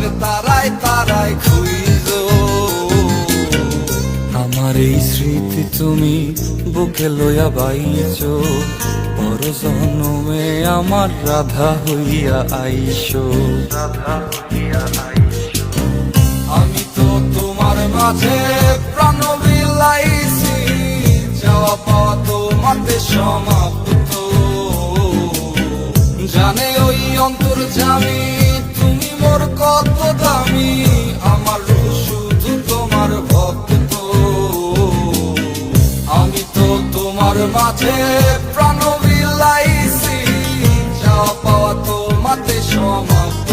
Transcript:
আকাশের তারায় তারায় খুইজ আমার এই স্মৃতি তুমি বুকে লইয়া বাইছ। পর জন্মে আমার রাধা হইয়া আইসো রাধা হইয়া আইসো আমি তো তোমার মাঝে প্রাণ বিলাইছি। যাওয়া পাওয়া তোমাতে সমাপ্ত যে প্রাণ বিলাইছি যা পাওয়া তোমাতে সমাপ্ত।